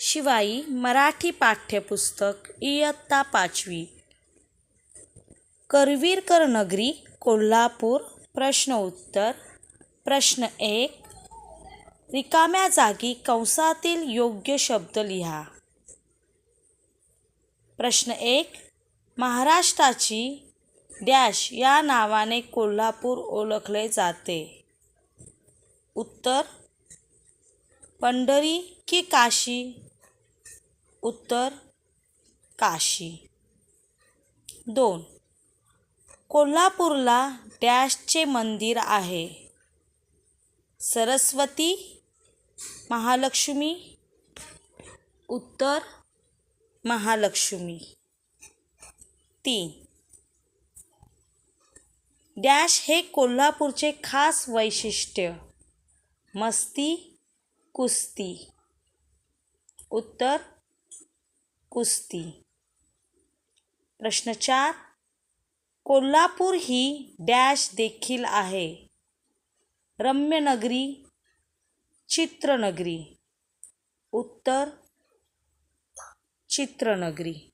शिवाई मराठी पाठ्यपुस्तक इयत्ता पाचवी. करवीरकर नगरी कोल्हापूर प्रश्न उत्तर प्रश्न एक. रिकाम्या जागी कंसातील योग्य शब्द लिहा. प्रश्न एक. महाराष्ट्राची डॅश या नावाने कोल्हापूर ओळखले जाते. उत्तर. पंढरी की काशी? उत्तर काशी. दोन. कोल्हापूरला डॅशचे मंदिर आहे. सरस्वती महालक्ष्मी उत्तर महालक्ष्मी. तीन. डॅश हे कोल्हापूरचे खास वैशिष्ट्य. मस्ती कुस्ती. उत्तर कुस्ती. प्रश्न चार. कोल्हापूर ही डॅश देखील आहे. रम्यनगरी चित्रनगरी. उत्तर चित्रनगरी.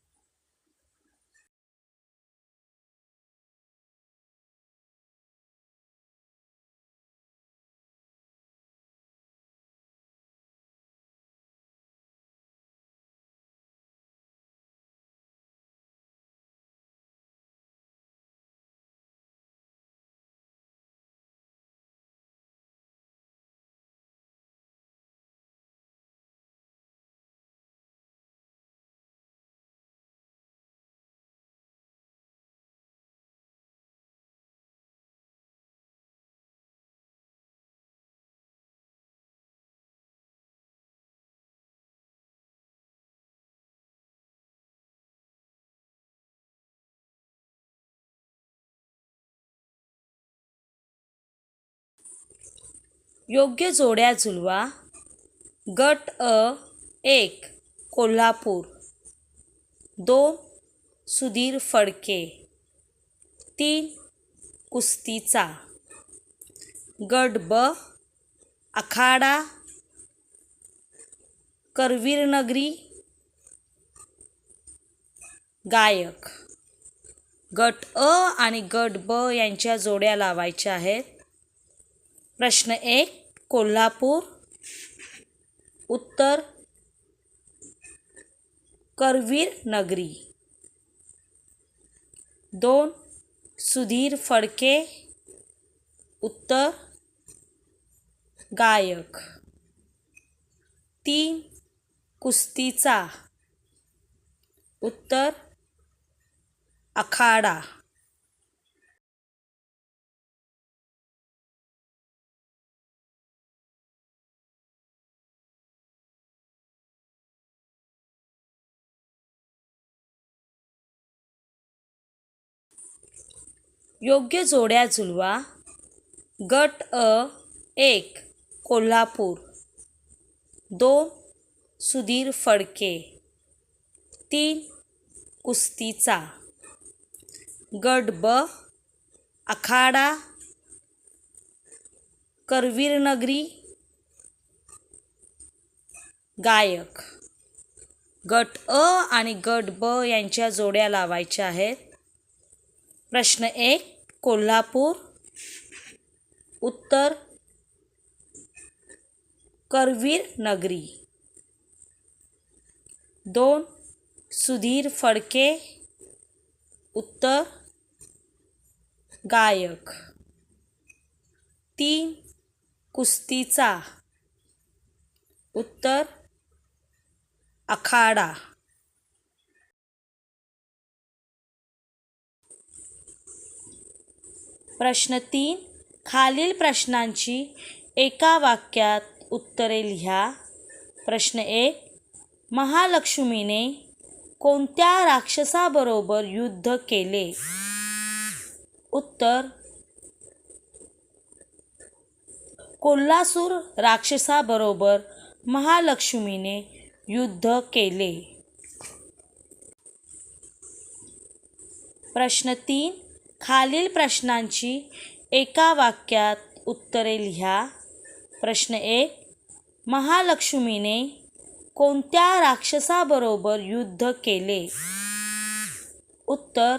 योग्य जोड्या जुळवा. गट अ एक कोल्हापूर. दोन सुधीर फडके. तीन कुस्तीचा. गट ब आखाडा करवीरनगरी गायक. गट अ आणि गट ब यांच्या जोड्या लावायच्या आहेत. प्रश्न एक कोल्हापूर. उत्तर करवीर नगरी. दोन सुधीर फडके. उत्तर गायक. तीन कुस्तीचा. उत्तर आखाडा. योग्य जोड्या जुळवा. गट अ एक कोल्हापूर. दोन सुधीर फडके. तीन कुस्तीचा. गट ब आखाडा. करवीरनगरी. गायक. गट अ आणि गट ब यांच्या जोड्या लावायच्या आहेत. प्रश्न एक कोल्हापूर. उत्तर करवीर नगरी. दोन सुधीर फडके. उत्तर गायक. तीन कुस्तीचा. उत्तर आखाडा. प्रश्न तीन. खालील प्रश्नांची एका वाक्यात उत्तरे लिहा. प्रश्न एक. महालक्ष्मीने कोणत्या राक्षसाबरोबर युद्ध केले? उत्तर. कोल्हासूर राक्षसाबरोबर महालक्ष्मीने युद्ध केले. प्रश्न तीन. खालील प्रश्नांची एका वाक्यात उत्तरे लिहा. प्रश्न एक महालक्ष्मीने कोणत्या राक्षसाबरोबर युद्ध केले? उत्तर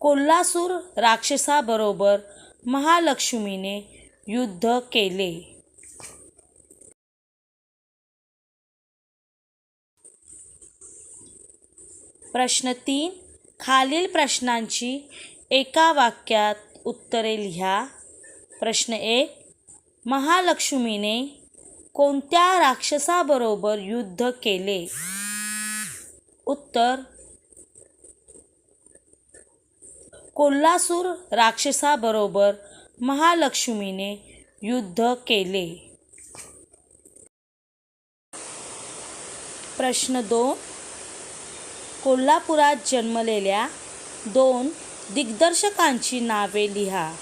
कोल्हासूर राक्षसाबरोबर महालक्ष्मीने युद्ध केले. प्रश्न तीन. खालील प्रश्नांची एका वाक्यात उत्तरे लिहा. प्रश्न एक. महालक्ष्मीने कोणत्या राक्षसाबरोबर युद्ध केले? उत्तर. कोल्हासूर राक्षसाबरोबर महालक्ष्मीने युद्ध केले. प्रश्न दोन. कोल्हापुरात जन्मलेल्या दोन दिग्दर्शकांची नावे लिहा.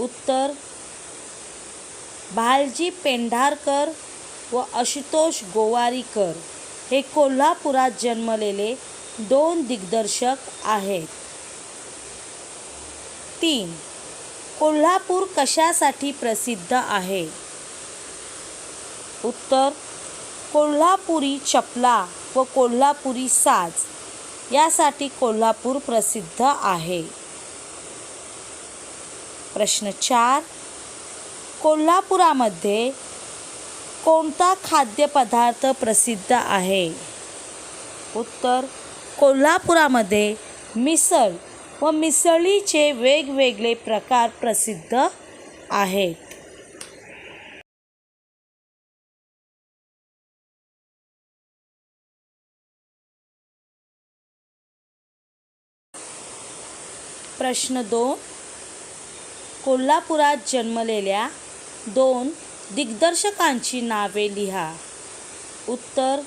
उत्तर भालजी पेंढारकर व आशुतोष गोवारीकर हे कोल्हापुरात जन्मलेले दोन दिग्दर्शक आहेत. तीन कोल्हापूर कशासाठी प्रसिद्ध आहे? उत्तर कोल्हापुरी चपला. व कोल्हापुरी साज यासाठी कोल्हापूर प्रसिद्ध आहे. प्रश्न चार. कोल्हापुरामध्ये कोणता खाद्यपदार्थ प्रसिद्ध आहे? उत्तर. कोल्हापुरामध्ये मिसळ व मिसळीचे वेगवेगळे प्रकार प्रसिद्ध आहेत. प्रश्न दोन. कोल्हापुरात जन्मलेल्या दोन दिग्दर्शकांची नावे लिहा. उत्तर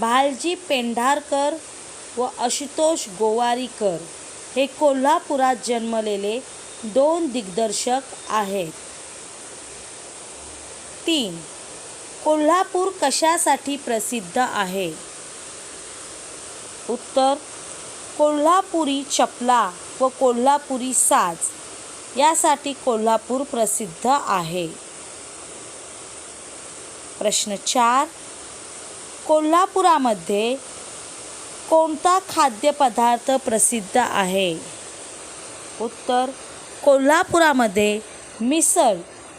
भालजी पेंढारकर व आशुतोष गोवारीकर हे कोल्हापुरात जन्मलेले दोन दिग्दर्शक आहेत. तीन. कोल्हापूर कशासाठी प्रसिद्ध आहे? उत्तर कोल्हापुरी चपला व कोल्हापुरी साज यासाठी कोल्हापूर प्रसिद्ध आहे. प्रश्न चार. कोल्हापुरामध्ये कोणता खाद्यपदार्थ प्रसिद्ध आहे? उत्तर. कोल्हापुरामध्ये मिसळ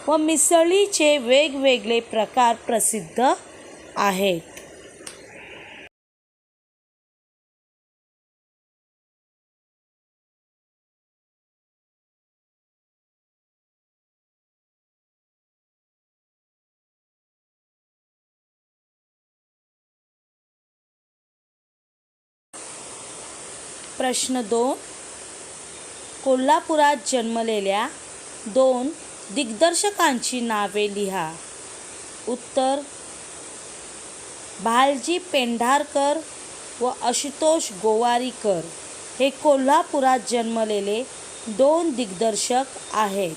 व मिसळीचे वेगवेगळे प्रकार प्रसिद्ध आहेत. प्रश्न दोन. कोल्हापुरात जन्मलेल्या दोन दिग्दर्शकांची नावे लिहा. उत्तर भालजी पेंढारकर व आशुतोष गोवारीकर हे कोल्हापुरात जन्मलेले दोन दिग्दर्शक आहेत.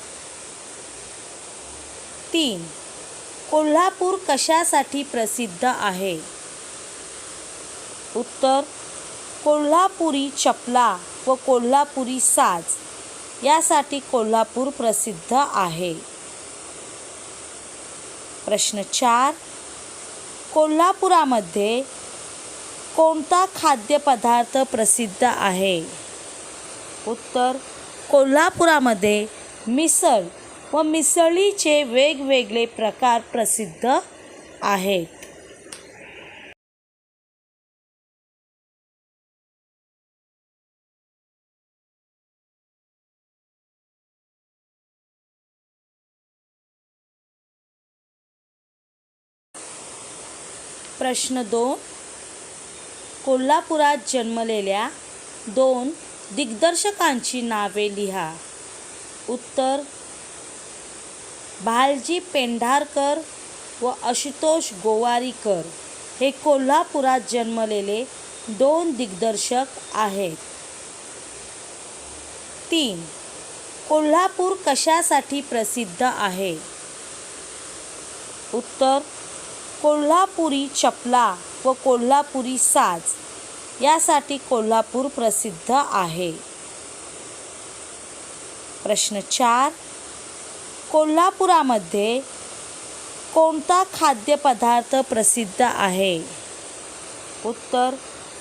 तीन. कोल्हापूर कशासाठी प्रसिद्ध आहे? उत्तर कोल्हापुरी चपला व कोल्हापुरी साज यासाठी कोल्हापूर प्रसिद्ध आहे. प्रश्न चार. कोल्हापुरामध्ये कोणता खाद्यपदार्थ प्रसिद्ध आहे? उत्तर. कोल्हापुरामध्ये मिसळ व मिसळीचे वेगवेगळे प्रकार प्रसिद्ध आहेत. प्रश्न दोन. कोल्हापुरात जन्मलेल्या दोन दिग्दर्शकांची नावे लिहा. उत्तर भालजी पेंढारकर व आशुतोष गोवारीकर हे कोल्हापुरात जन्मलेले दोन दिग्दर्शक आहेत. तीन. कोल्हापूर कशासाठी प्रसिद्ध आहे? उत्तर कोल्हापुरी चपला व कोल्हापुरी साज यासाठी कोल्हापूर प्रसिद्ध आहे. प्रश्न चार. कोल्हापुरामध्ये कोणता खाद्यपदार्थ प्रसिद्ध आहे? उत्तर.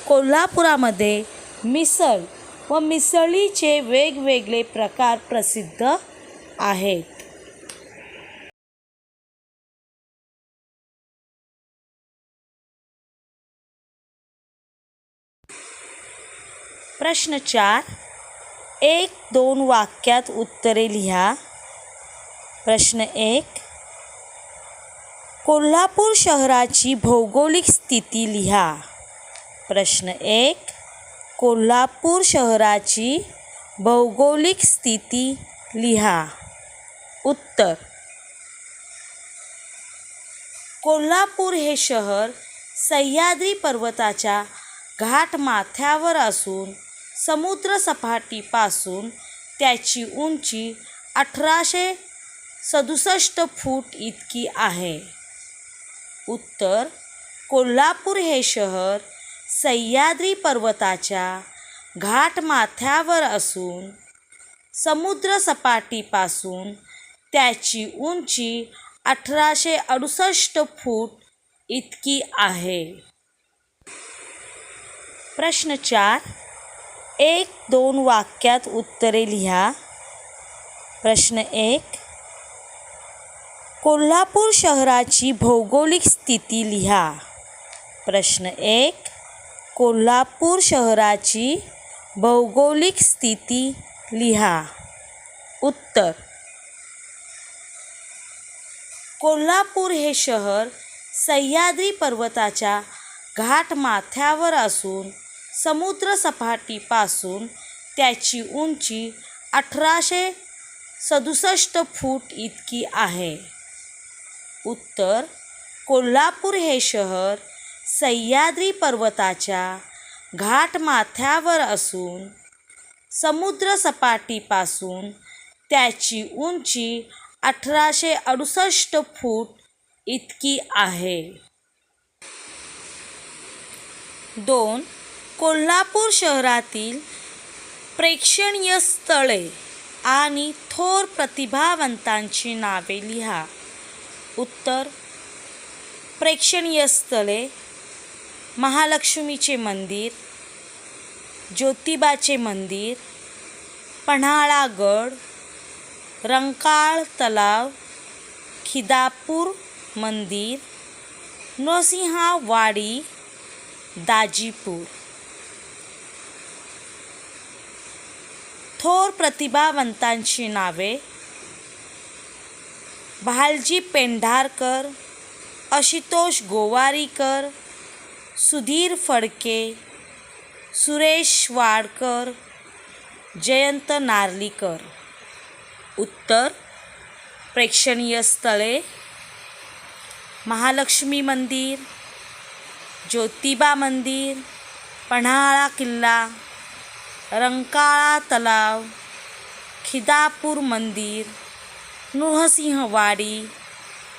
कोल्हापुरामध्ये मिसळ व मिसळीचे वेगवेगळे प्रकार प्रसिद्ध आहेत. प्रश्न चार. एक दोन वाक्यात उत्तरे लिहा. प्रश्न एक. कोल्हापूर शहराची भौगोलिक स्थिती लिहा. प्रश्न एक. कोल्हापूर शहराची भौगोलिक स्थिती लिहा. उत्तर. कोल्हापूर हे शहर सह्याद्री पर्वताच्या घाटमाथ्यावर असून समुद्रसपाटीपासून त्याची उंची अठराशे सदुसष्ट फूट इतकी आहे. उत्तर कोल्हापूर हे शहर सह्याद्री पर्वताच्या घाटमाथ्यावर असून समुद्रसपाटीपासून त्याची उंची अठराशे अडुसष्ट फूट इतकी आहे. प्रश्न चार एक दोन वाक्यात उत्तरे लिहा. प्रश्न एक कोल्हापूर शहराची भौगोलिक स्थिती लिहा. प्रश्न एक कोल्हापूर शहराची भौगोलिक स्थिती लिहा. उत्तर कोल्हापूर हे शहर सह्याद्री पर्वताच्या घाटमाथ्यावर असून समुद्रसपाटीपासून त्याची उंची अठराशे सदुसष्ट फूट इतकी आहे. उत्तर कोल्हापूर हे शहर सह्याद्री पर्वताच्या घाटमाथ्यावर असून समुद्रसपाटीपासून त्याची उंची अठराशे अडुसष्ट फूट इतकी आहे. दोन कोल्हापूर शहरातील प्रेक्षणीय स्थळे आणि थोर प्रतिभावंतांची नावे लिहा. उत्तर प्रेक्षणीय स्थळे महालक्ष्मीचे मंदिर ज्योतिबाचे मंदिर पन्हाळागड रंकाळ तलाव खिदापूर मंदिर नरसिंहावाडी दाजीपूर. थोर प्रतिभावंतांची नावे भालजी पेंढारकर आशुतोष गोवारीकर सुधीर फडके सुरेश वाडकर जयंत नार्लीकर. उत्तर प्रेक्षणीय स्थळे महालक्ष्मी मंदिर ज्योतिबा मंदिर पन्हाळा किल्ला रंकाळा तलाव खिदापूर मंदिर नृसिंहवाडी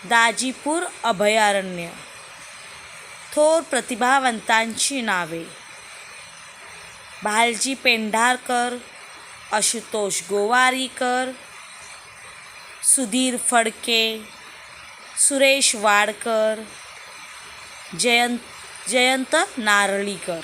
दाजीपूर अभयारण्य. थोर प्रतिभावंतांची नावे. भालजी पेंढारकर आशुतोष गोवारीकर सुधीर फडके सुरेश वाडकर जयंत जयंत नारळीकर.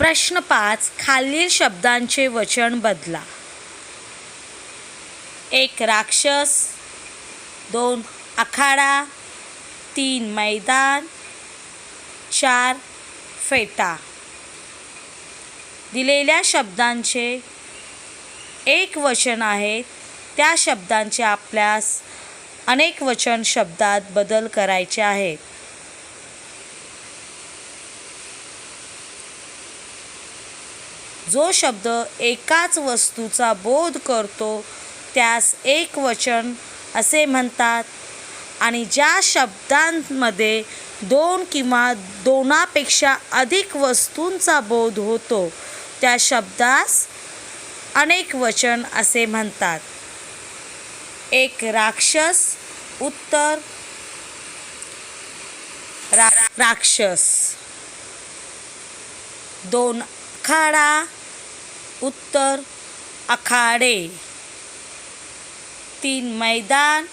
प्रश्न पाच खालील शब्दांचे वचन बदला. एक राक्षस दोन आखाडा तीन मैदान चार फेटा. दिलेल्या शब्दांचे एक वचन आहे त्या शब्दांचे आपल्यास अनेक वचन शब्दात बदल करायचे आहेत. जो शब्द एकाच वस्तूचा बोध करतो त्यास एक वचन असे म्हणतात. आणि ज्या शब्दांमध्ये दोन किंवा दोनापेक्षा अधिक वस्तूंचा बोध होतो त्या शब्दास अनेक वचन असे म्हणतात. एक राक्षस उत्तर रा राक्षस. दोन खाडा उत्तर आखाडे. तीन मैदान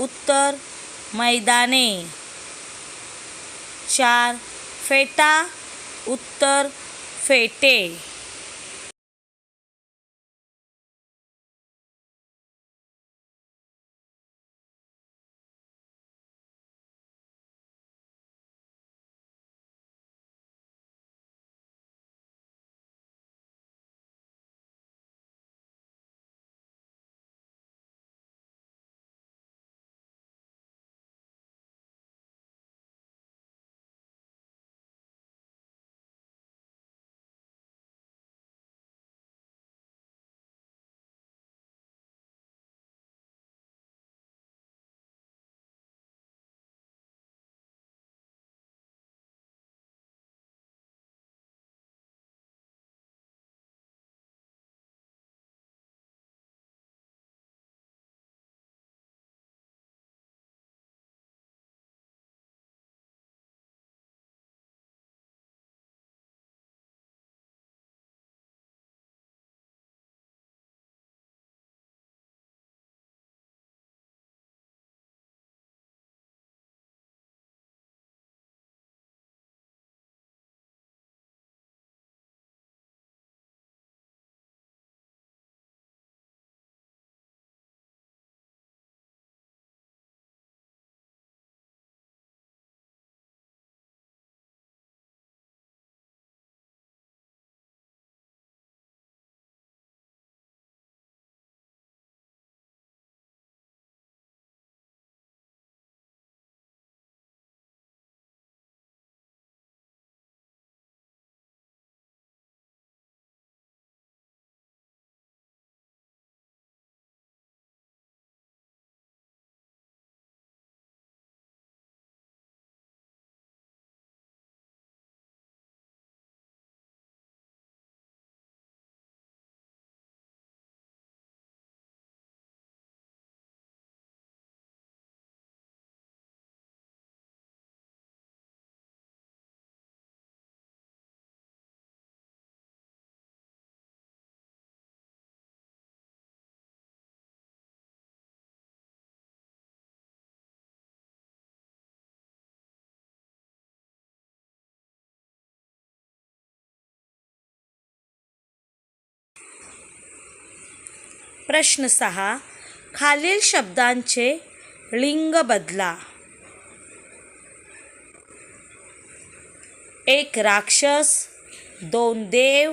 उत्तर मैदाने. चार फेटा उत्तर फेटे. प्रश्न सहा. खालील शब्दांचे लिंग बदला. एक राक्षस दोन देव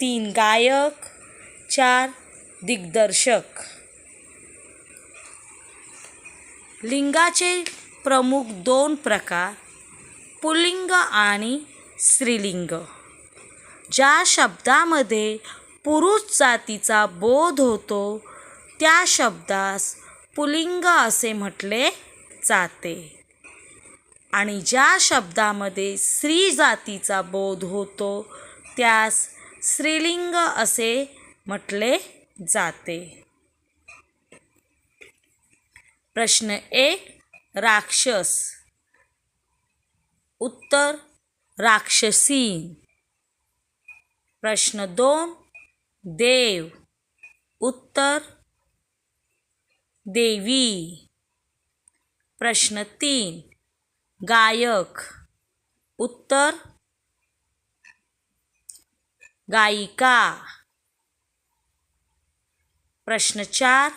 तीन गायक चार दिग्दर्शक. लिंगाचे प्रमुख दोन प्रकार पुल्लिंग आणि स्त्रीलिंग. ज्या शब्दामध्ये पुरुष जातीचा बोध होतो त्या शब्दास पुल्लिंग असे म्हटले जाते. आणि ज्या शब्दामध्ये स्त्री जातीचा बोध होतो त्यास स्त्रीलिंग असे म्हटले जाते. प्रश्न एक राक्षस. उत्तर राक्षसी प्रश्न दोन देव। उत्तर देवी। प्रश्न तीन गायक। उत्तर गायिका। प्रश्न चार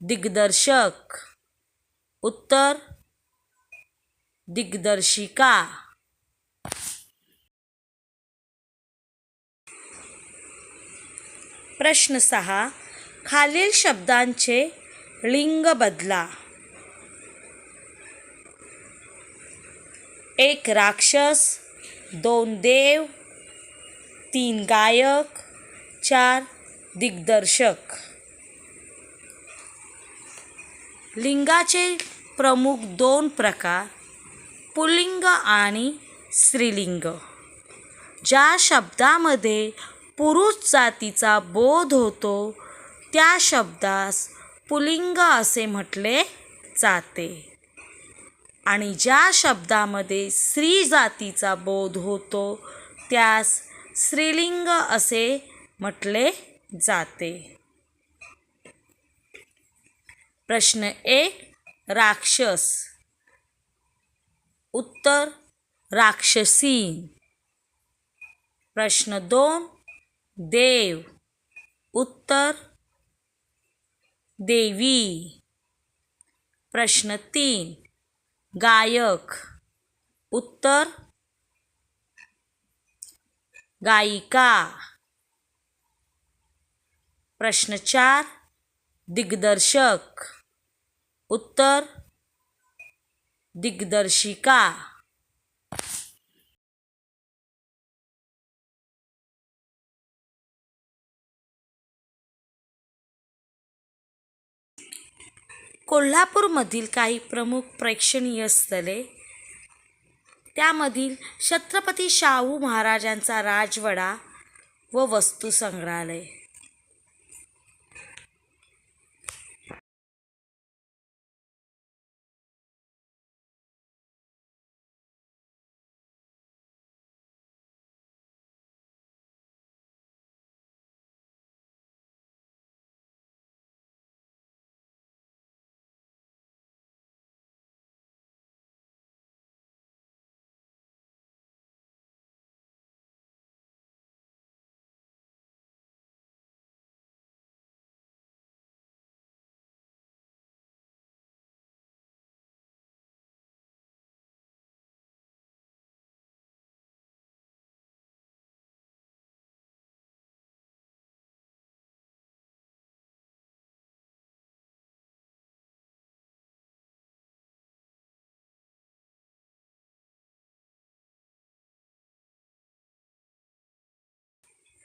दिग्दर्शक। उत्तर दिग्दर्शिका। प्रश्न सहा खालील शब्दांचे लिंग बदला. एक राक्षस दोन देव तीन गायक चार दिग्दर्शक. लिंगाचे प्रमुख दोन प्रकार पुल्लिंग आणि स्त्रीलिंग. ज्या शब्दामध्ये पुरुष जातीचा बोध होतो त्या शब्दास पुल्लिंग असे म्हटले जाते. आणि ज्या शब्दामध्ये स्त्री जातीचा बोध होतो त्यास स्त्रीलिंग असे म्हटले जाते. प्रश्न एक राक्षस. उत्तर. राक्षसी प्रश्न दोन. देव। उत्तर देवी। प्रश्न तीन गायक। उत्तर गायिका। प्रश्न चार दिग्दर्शक। उत्तर दिग्दर्शिका। कोल्हापूरमधील काही प्रमुख प्रेक्षणीय स्थळे त्यामधील छत्रपती शाहू महाराजांचा राजवाडा व वस्तू संग्रहालय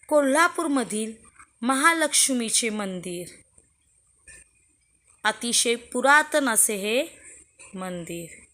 कोल्हापूरमधील महालक्ष्मीचे मंदिर. अतिशय पुरातन असे हे मंदिर.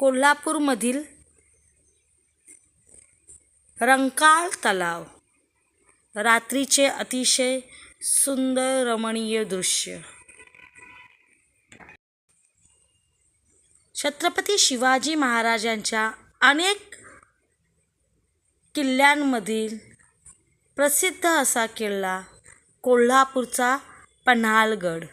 कोल्हापूरमधील रंकाळ तलाव. रात्रीचे अतिशय सुंदर रमणीय दृश्य. छत्रपती शिवाजी महाराजांच्या अनेक किल्ल्यांमधील प्रसिद्ध असा किल्ला कोल्हापूरचा पन्हाळगड.